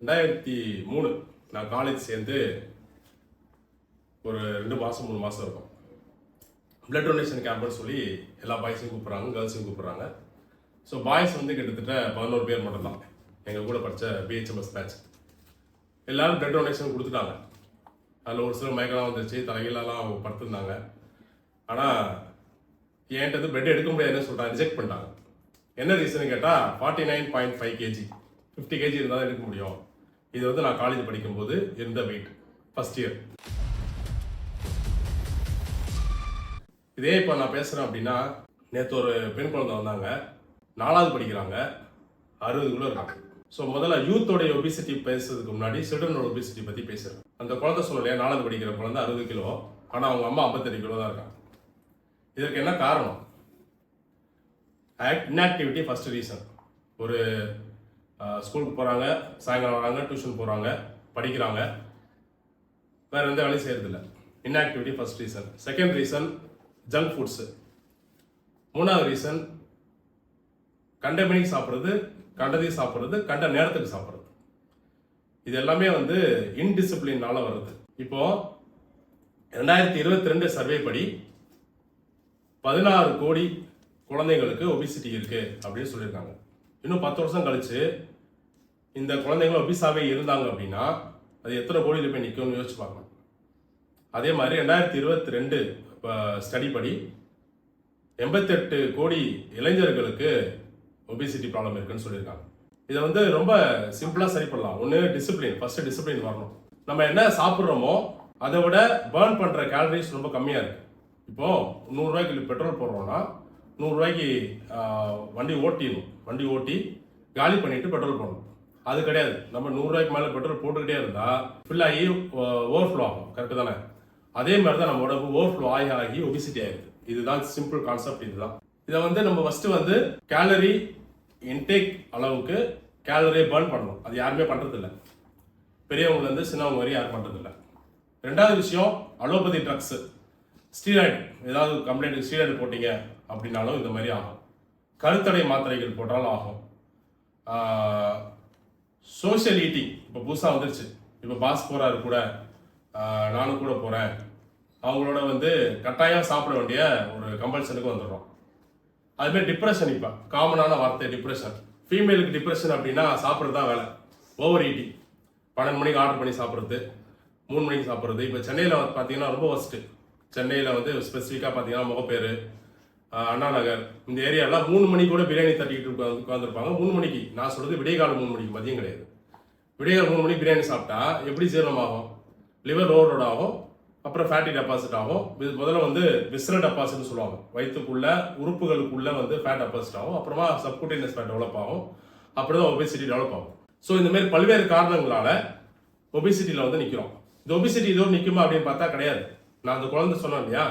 ரெண்டாயிரத்தி மூணு நான் காலேஜ் சேர்ந்து ஒரு ரெண்டு மாதம் மூணு மாதம் இருக்கும். பிளட் டொனேஷன் கேம்ப்னு சொல்லி எல்லா பாய்ஸையும் கூப்பிட்றாங்க கேர்ள்ஸையும் கூப்பிட்றாங்க. ஸோ பாய்ஸ் வந்து கிட்டத்தட்ட பதினோரு பேர் மட்டும்தான். எங்கள் கூட படித்த பிஹெச்எம்எஸ் பேட்ச் எல்லோரும் பிளட் டொனேஷன் கொடுத்துட்டாங்க. அதில் ஒரு சில மயக்கெல்லாம் வந்துருச்சு தலைகீழலாம் அவங்க படுத்திருந்தாங்க. ஆனால் என்கிட்ட வந்து எடுக்க முடியாதுன்னு சொல்கிறாங்க ரிஜெக்ட் பண்ணிட்டாங்க. என்ன ரீசன் கேட்டால் forty nine point five kg fifty kg இருந்தால் தான் எடுக்க முடியும். இது வந்து நான் காலேஜ் படிக்கும்போது இருந்த வெயிட் ஃபஸ்ட் இயர் இதே இப்போ நான் பேசுகிறேன் அப்படின்னா நேற்று ஒரு பெண் குழந்தை வந்தாங்க. நாலாவது படிக்கிறாங்க. அறுபது கிலோ இருக்காங்க ஸோ முதல்ல யூத்தோடைய ஒபிசிட்டி பேசுறதுக்கு முன்னாடி சில்ட்ரனோட ஒபிசிட்டி பற்றி பேசுகிறேன் அந்த குழந்தை சொல்லலையா நாலாவது படிக்கிற குழந்தை அறுபது கிலோ ஆனால் அவங்க அம்மா ஐம்பத்தெட்டு கிலோ தான் இருக்காங்க. இதற்கு என்ன காரணம்? இன்ஆக்டிவிட்டி ஃபர்ஸ்ட் ரீசன் ஒரு ஸ்கூலுக்கு போகிறாங்க சாயங்காலம் வராங்க டியூஷன் போகிறாங்க படிக்கிறாங்க. வேறு எந்த வேலையும் செய்கிறதில்ல inactivity first reason second reason junk foods மூணாவது ரீசன் கண்ட மணிக்கு சாப்பிட்றது கண்டதையும் சாப்பிட்றது கண்ட நேரத்துக்கு சாப்பிட்றது. இது எல்லாமே வந்து இன்டிசிப்ளினால வருது. இப்போது ரெண்டாயிரத்தி இருபத்தி ரெண்டு சர்வே படி பதினாறு கோடி குழந்தைங்களுக்கு ஒபிசிட்டி இருக்குது அப்படின்னு சொல்லியிருக்காங்க. இன்னும் பத்து வருஷம் கழிச்சு இந்த குழந்தைங்க ஒபிசாவே இருந்தாங்க அப்படின்னா அது எத்தனை கோடியில் போய் நிற்கும்னு யோசிச்சு பார்க்கணும். அதே மாதிரி ரெண்டாயிரத்தி இருபத்தி ரெண்டு ஸ்டடி படி எண்பத்தெட்டு கோடி இளைஞர்களுக்கு ஒபிசிட்டி ப்ராப்ளம் இருக்குன்னு சொல்லியிருக்காங்க. இதை வந்து ரொம்ப சிம்பிளாக சரி பண்ணலாம். ஒன்று டிசிப்ளின் ஃபர்ஸ்ட் டிசிப்ளின் வரணும். நம்ம என்ன சாப்பிட்றோமோ அதை விட பேர்ன் பண்ணுற கேலரிஸ் ரொம்ப கம்மியாக இருக்குது இப்போது நூறுரூவாய்க்கு பெட்ரோல் போடுறோன்னா நூறுரூவாய்க்கு வண்டி ஓட்டிடணும். வண்டி ஓட்டி காலி பண்ணிவிட்டு பெட்ரோல் போடணும். அது கிடையாது. நம்ம நூறுரூவாய்க்கு மேலே பெட்ரோல் போட்டுக்கிட்டே இருந்தால் ஃபில் ஆகி ஓவர்ஃப்ளோ ஆகும். கரெக்டு தானே? அதே மாதிரி தான் நம்ம உடம்பு ஓவர்ஃப்ளோ ஆகி ஆகி ஒபிசிட்டி ஆகிருது இதுதான் சிம்பிள் கான்செப்ட் இதுதான். இதை வந்து நம்ம ஃபஸ்ட்டு வந்து கேலரி இன்டேக் அளவுக்கு கேலரியை பர்ன் பண்ணணும். அது யாருமே பண்ணுறதில்ல பெரியவங்கலேருந்து சின்னவங்க வரையும் யாரும் பண்ணுறதில்ல ரெண்டாவது விஷயம் அலோபதி ட்ரக்ஸு ஸ்டீராய்டு ஏதாவது கம்ப்ளைண்ட் ஸ்டீராய்டு போட்டீங்க அப்படின்னாலும் இந்த மாதிரி ஆகும். கருத்தடை மாத்திரைகள் போட்டாலும் ஆகும். சோஷியல் ஈட்டிங் இப்போ புதுசாக வந்துருச்சு. இப்போ பாஸ் போகிறாரு கூட. நானும் கூட போகிறேன் அவங்களோட வந்து கட்டாயம் சாப்பிட வேண்டிய ஒரு கம்பல்ஷனுக்கு வந்துடுறோம். அதுமாரி டிப்ரெஷன் இப்போ. காமனான வார்த்தை டிப்ரெஷன் ஃபீமேலுக்கு டிப்ரெஷன் அப்படின்னா சாப்பிட்றது தான் வேலை. ஓவர் ஈட்டிங் பன்னெண்டு மணிக்கு ஆர்டர் பண்ணி சாப்பிட்றது. மூணு மணிக்கு சாப்பிட்றது. இப்போ சென்னையில் பார்த்தீங்கன்னா ரொம்ப ஒஸ்ட்டு சென்னையில் வந்து ஸ்பெசிஃபிக்காக பார்த்தீங்கன்னா முகப்பேர் அண்ணா நகர். இந்த ஏரியாலாம் மூணு மணிக்கு கூட பிரியாணி தட்டிக்கிட்டு உட்காந்து உட்காந்துருப்பாங்க மூணு மணிக்கு. நான் சொல்கிறது விடியகாலம் மூணு மணிக்கு மதியம் கிடையாது. விடியகாலம் மூணு மணிக்கு பிரியாணி சாப்பிட்டா எப்படி ஜீரணமாகும்? லிவர் ஓவரோட ஆகும். அப்புறம் ஃபேட்டி டெபாசிட் ஆகும். இது முதல்ல வந்து விஸ்ர டெபாசிட்னு சொல்லுவாங்க. வயிற்றுக்குள்ள உறுப்புகளுக்குள்ள வந்து ஃபேட் டெபாசிட் ஆகும். அப்புறமா சப்குட்டேனியஸ் ஃபேட் டெவலப் ஆகும். அப்புறம் தான் ஒபிசிட்டி டெவலப் ஆகும். ஸோ இந்த மாதிரி பல்வேறு காரணங்களால ஒபிசிட்டியில் வந்து நிற்கிறோம் இந்த ஒபிசிட்டி இதோடு நிற்குமா அப்படின்னு பார்த்தா கிடையாது. நான் அந்த குழந்தை சொன்னேன் இல்லையா?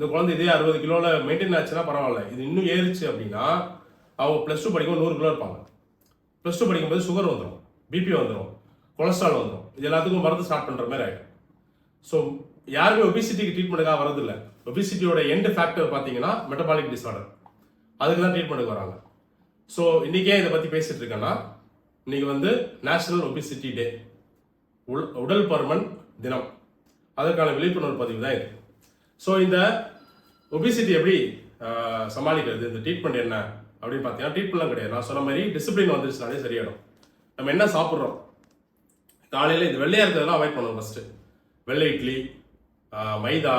இந்த குழந்தை இதே அறுபது கிலோவில் மெயின்டைன் ஆச்சுன்னா பரவாயில்ல. இது இன்னும் ஏறிச்சு அப்படின்னா அவங்க ப்ளஸ் டூ படிக்கும் நூறு கிலோ இருப்பாங்க. ப்ளஸ் டூ படிக்கும்போது சுகர் வந்துடும் பிபி வந்துடும் கொலஸ்ட்ரால் வந்துடும் இது எல்லாத்துக்கும் மருந்து ஸ்டார்ட் பண்ணுற மாதிரி ஆகிடும் ஸோ யாருமே ஒபிசிட்டிக்கு ட்ரீட்மெண்ட்டுக்காக வரதில்லை ஒபிசிட்டியோட எண்ட் ஃபேக்டர் பார்த்தீங்கன்னா மெட்டபாலிக் டிஸார்டர் அதுக்கு தான் ட்ரீட்மெண்ட்டுக்கு வராங்க. ஸோ இன்றைக்கே இதை பற்றி பேசிகிட்டு இருக்கேன்னா இன்றைக்கி வந்து நேஷனல் ஒபிசிட்டி டே உடல் பருமன் தினம். அதற்கான விழிப்புணர்வு பதிவு தான் இது. ஸோ இந்த ஒபிசிட்டி எப்படி சமாளிக்கிறது? இந்த ட்ரீட்மெண்ட் என்ன? அப்படின்னு பார்த்தீங்கன்னா ட்ரீட்மெண்ட்லாம் கிடையாது. நான் சொன்ன மாதிரி டிசிப்ளின் வந்துருச்சுனாலே சரியாயிடும். நம்ம என்ன சாப்பிட்றோம்? காலையில் இந்த வெள்ளையாக இருக்கிறதெல்லாம் அவாய்ட் பண்ணணும் ஃபஸ்ட்டு வெள்ளை இட்லி மைதா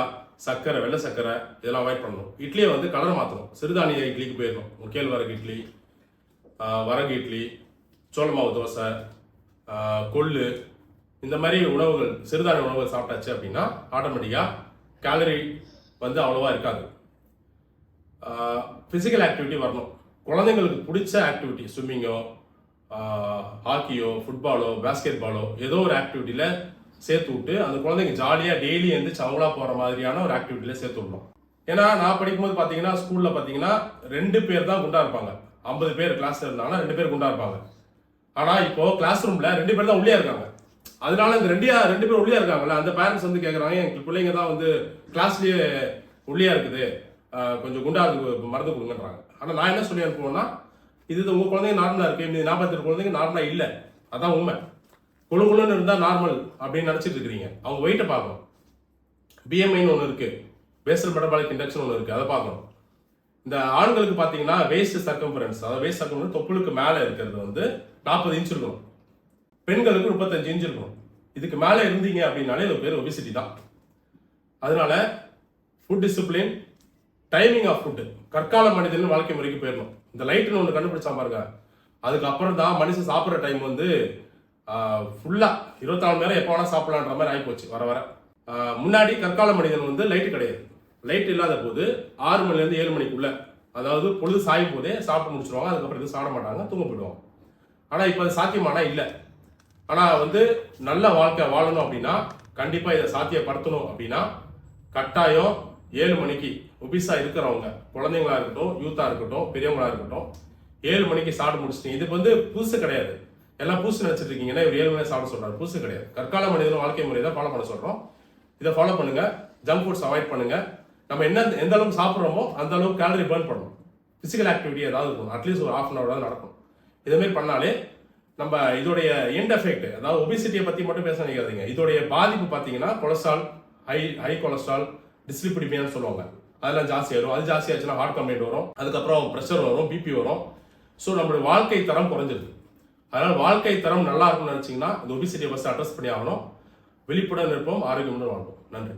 சர்க்கரை வெள்ளை சர்க்கரை இதெல்லாம் அவாய்ட் பண்ணணும். இட்லியை வந்து கலர் மாற்றணும் சிறுதானிய இட்லிக்கு போயிடணும். கேழ்வரகு இட்லி வரகு இட்லி சோள மாவு தோசை கொள்ளு இந்த மாதிரி உணவுகள் சிறுதானிய உணவுகள் சாப்பிட்டாச்சு அப்படின்னா ஆட்டோமேட்டிக்காக கேலரி வந்து அவ்வளோவா இருக்காது. ஃபிசிக்கல் ஆக்டிவிட்டி வரணும். குழந்தைங்களுக்கு பிடிச்ச ஆக்டிவிட்டி ஸ்விம்மிங்கோ ஹாக்கியோ ஃபுட்பாலோ பேஸ்கெட் பாலோ ஏதோ ஒரு ஆக்டிவிட்டியில் சேர்த்து விட்டு அந்த குழந்தைங்க ஜாலியாக டெய்லி எந்திரிச்சு அவங்களா போகிற மாதிரியான ஒரு ஆக்டிவிட்டியில் சேர்த்து விடணும். ஏன்னா நான் படிக்கும்போது பார்த்தீங்கன்னா ஸ்கூலில் பார்த்தீங்கன்னா ரெண்டு பேர் தான் குண்டா இருப்பாங்க. ஐம்பது பேர் கிளாஸில் இருந்தாங்கன்னா ரெண்டு பேர் குண்டா இருப்பாங்க. ஆனால் இப்போ கிளாஸ் ரூமில் ரெண்டு பேர் தான் உள்ளே இருக்காங்க. அதனால இந்த ரெண்டியா ரெண்டு பேரும் உள்ளே இருக்காங்கல்ல அந்த பேரண்ட்ஸ் வந்து கேட்குறாங்க எங்களுக்கு பிள்ளைங்க தான் வந்து கிளாஸ்லயே உள்ளியா இருக்குது? கொஞ்சம் குண்டா அதுக்கு மருந்து கொடுங்கன்றாங்க. ஆனால் நான் என்ன சொல்லி அனுப்புவேன்னா இது உங்க குழந்தைங்க நார்மலா இருக்கு. மீதி நாற்பத்தி குழந்தைங்க நார்மலா இல்லை. அதான் உண்மை. குழு குழுன்னு இருந்தால் நார்மல் அப்படின்னு நினச்சிட்டு இருக்கிறீங்க. அவங்க வெயிட்டை பார்க்கணும். பிஎம்ஐன்னு ஒன்று இருக்குது பேசல் மெட்டபாலிக் இண்டக்ஷன் ஒன்று இருக்குது அதை பார்க்கணும். இந்த ஆண்களுக்கு பார்த்தீங்கன்னா வேஸ்ட் சர்க்கம்பரன்ஸ் அதாவது வேஸ்ட் சர்க்கம்பரன்ஸ் தொப்புளுக்கு மேலே இருக்கிறது வந்து நாற்பது இன்ச் இருக்கணும். பெண்களுக்கு முப்பத்தஞ்சு இன்ச் இருக்கணும் இதுக்கு மேலே இருந்தீங்க அப்படின்னாலே இது பேர் ஒபிசிட்டி தான். அதனால food discipline timing of food கற்கால மனிதன் வாழ்க்கை முறைக்கு போயிடணும். இந்த லைட்டுன்னு ஒன்று கண்டுபிடிச்சா பாருங்க. அதுக்கப்புறம் தான் மனுஷன் சாப்பிட்ற டைம் வந்து ஃபுல்லாக இருபத்தாலு மணி நேரம் எப்போ வேணால் சாப்பிட்லான்ற மாதிரி ஆகிப்போச்சு வர வர. முன்னாடி கற்கால மனிதன் வந்து லைட்டு கிடையாது. லைட் இல்லாத போது ஆறு மணிலேருந்து ஏழு மணிக்குள்ளே அதாவது பொழுது சாயும் போதே சாப்பிட்டு முடிச்சிருவாங்க. அதுக்கப்புறம் எதுவும் சாப்பிட மாட்டாங்க தூங்க போயிடுவாங்க. ஆனால் இப்போ அது சாத்தியமானா இல்லை. ஆனால் வந்து நல்ல வாழ்க்கை வாழணும் அப்படின்னா கண்டிப்பாக இதை சாத்தியப்படுத்தணும் அப்படின்னா கட்டாயம் ஏழு மணிக்கு ஒபிசா இருக்கிறவங்க குழந்தைங்களா இருக்கட்டும் யூத்தா இருக்கட்டும் பெரியவங்களா இருக்கட்டும் ஏழு மணிக்கு சாப்பிட்டு முடிச்சிட்டீங்க. இதுக்கு வந்து புதுசு கிடையாது. எல்லாம் புதுசு நினைச்சிட்டு இருக்கீங்கன்னா இவர் ஏழு மணி சாப்பிட சொல்றாரு. புதுசு கிடையாது. கற்கால மனிதன் வாழ்க்கை முறை தான் ஃபாலோ பண்ண சொல்றோம். இதை ஃபாலோ பண்ணுங்க. ஜங்க் ஃபுட்ஸ் அவாய்ட் பண்ணுங்க. நம்ம என்ன எந்த அளவுக்கு சாப்பிட்றோமோ அந்த அளவுக்கு கேலரி பேர்ன் பண்ணணும். ஃபிசிக்கல் ஆக்டிவிட்டி ஏதாவது இருக்கும் அட்லீஸ்ட் ஒரு ஹாஃப் அன் ஹவர் தான் நடக்கும் இதேமாரி பண்ணாலே நம்ம இதோடைய எண்ட் எஃபெக்ட் அதாவது ஒபிசிட்டியை பற்றி மட்டும் பேச நினைக்காதீங்க இதோடைய பாதிப்பு பார்த்தீங்கன்னா கொலஸ்ட்ரால் ஹை ஹை கொலஸ்ட்ரால் டிஸ்லிபிடிமியான்னு சொல்லுவாங்க. அதெல்லாம் ஜாஸ்தி வரும் அது ஜாஸ்தி ஆச்சுன்னா ஹார்ட் கம்ப்ளைண்ட் வரும். அதுக்கப்புறம் ப்ரெஷர் வரும் பிபி வரும். ஸோ நம்மளுடைய வாழ்க்கை தரம் குறைஞ்சிருது. அதனால் வாழ்க்கை தரம் நல்லா இருக்கும்னு நினச்சிங்கன்னா இந்த ஒபிசிட்டியை ஃபஸ்ட் அட்ரஸ் பண்ணி ஆகணும். விழிப்புடன் இருப்போம் ஆரோக்கியமுடன் வாழ்வோம். நன்றி.